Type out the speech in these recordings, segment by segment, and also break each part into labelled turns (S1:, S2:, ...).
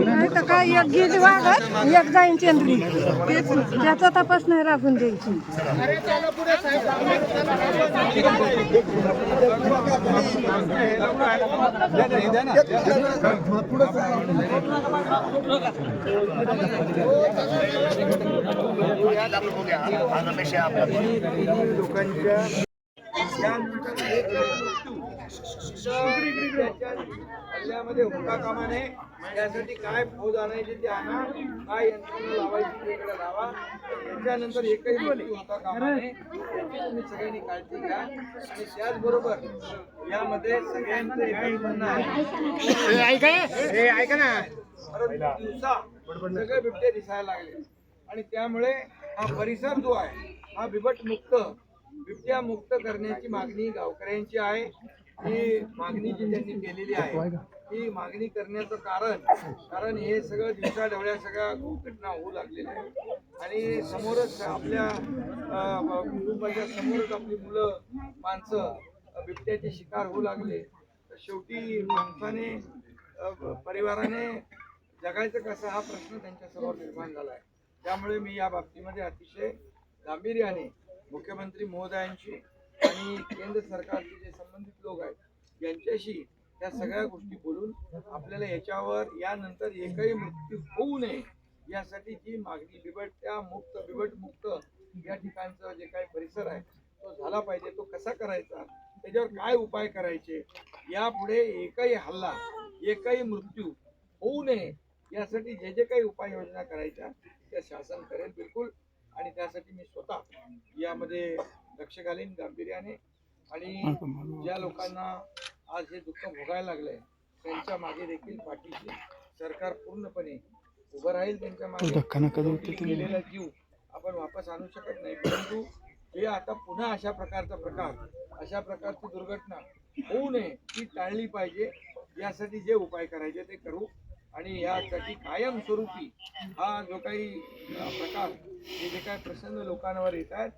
S1: नाही तर काय एक गेली वाघात एक जाईन चंद्री तेच त्याचा तपास नाही राखून द्यायची
S2: हल्ल्यामध्ये होता कामा नये त्यासाठी काय फौज आणायची ती आणा काय यंत्रणा लावायची ती इकडे लावा. त्याच्यानंतर एकही मृत्यू होता कामा नये याची तुम्ही सगळ्यांनी काळजी घ्या. आणि त्याचबरोबर यामध्ये सगळ्यांचं एकच म्हणणं आहे. ऐका ना. परंतु दिवसा सगळे बिबटे दिसायला लागले. आणि त्यामुळे हा परिसर जो आहे हा बिबट मुक्त बिबट्या मुक्त करण्याची मागणी गावकऱ्यांची आहे. ही मागणी जी त्यांनी केलेली आहे ही मागणी करण्याचं कारण कारण हे सगळं दिवसा ढवळ्या सगळ्या घटना होऊ लागलेल्या आहेत आणि समोरच आपल्या कुटुंबाच्या समोरच आपली मुलं माणसं बिबट्याचे शिकार होऊ लागले. तर शेवटी माणसाने परिवाराने जगायचं कसं हा प्रश्न त्यांच्यासमोर निर्माण झाला आहे. त्यामुळे मी या बाबतीमध्ये अतिशय गांभीर्याने मुख्यमंत्री महोदयांशी आणि केंद्र सरकारचे जे संबंधित लोक आहेत यांच्याशी या सगळ्या गोष्टी बोलून आपल्याला याच्यावर यानंतर एकही मृत्यू होऊ नये यासाठी जी मागणी बिबट्या मुक्त बिबट मुक्त या ठिकाणचं जे काही परिसर आहे तो झाला पाहिजे तो कसा करायचा त्याच्यावर काय उपाय करायचे यापुढे एकही हल्ला एकही मृत्यू होऊ नये यासाठी जे जे काही उपाययोजना करायच्या त्या शासन करेल बिलकुल. आणि त्यासाठी मी स्वतः यामध्ये लक्ष घालीन गांभीर्याने. आणि ज्या लोकांना आज हे दुःख भोगायला लागलंय त्यांच्या मागे देखील पाठीशी सरकार पूर्णपणे उभं राहील त्यांच्या मागे. गेलेला जीव आपण वापस आणू शकत नाही. परंतु हे आता पुन्हा अशा प्रकारचा प्रकार अशा प्रकारची दुर्घटना होऊ नये ती टाळली पाहिजे. यासाठी जे उपाय करायचे ते करू. आणि यासाठी कायमस्वरूपी हा जो काही प्रकार हे जे काही प्रसंग लोकांवर येत आहेत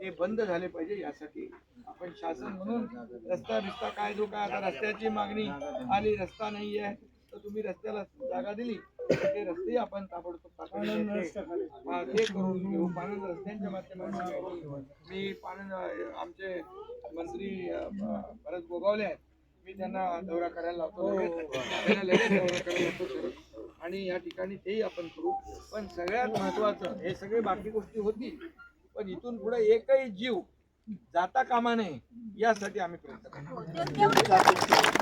S2: ते बंद झाले पाहिजे यासाठी आपण शासन म्हणून रस्ता बिस्ता काय जो काय आता रस्त्याची मागणी आली रस्ता नाही आहे तर तुम्ही रस्त्याला जागा दिली ते रस्ते आपण ताबडतोब ते- करून घेऊ. पाणंद रस्त्यांच्या माध्यमातून मी पाणंद आमचे मंत्री भरत गोगावले आहेत मी त्यांना दौरा करायला लावतो लगेच. त्यांना लगेच दौरा करायला लावतो सर. आणि या ठिकाणी तेही आपण करू पण सगळ्यात महत्वाचं हे सगळे बाकी गोष्टी होतील पण इथून पुढे एकही जीव जाता कामा नये यासाठी आम्ही प्रयत्न करू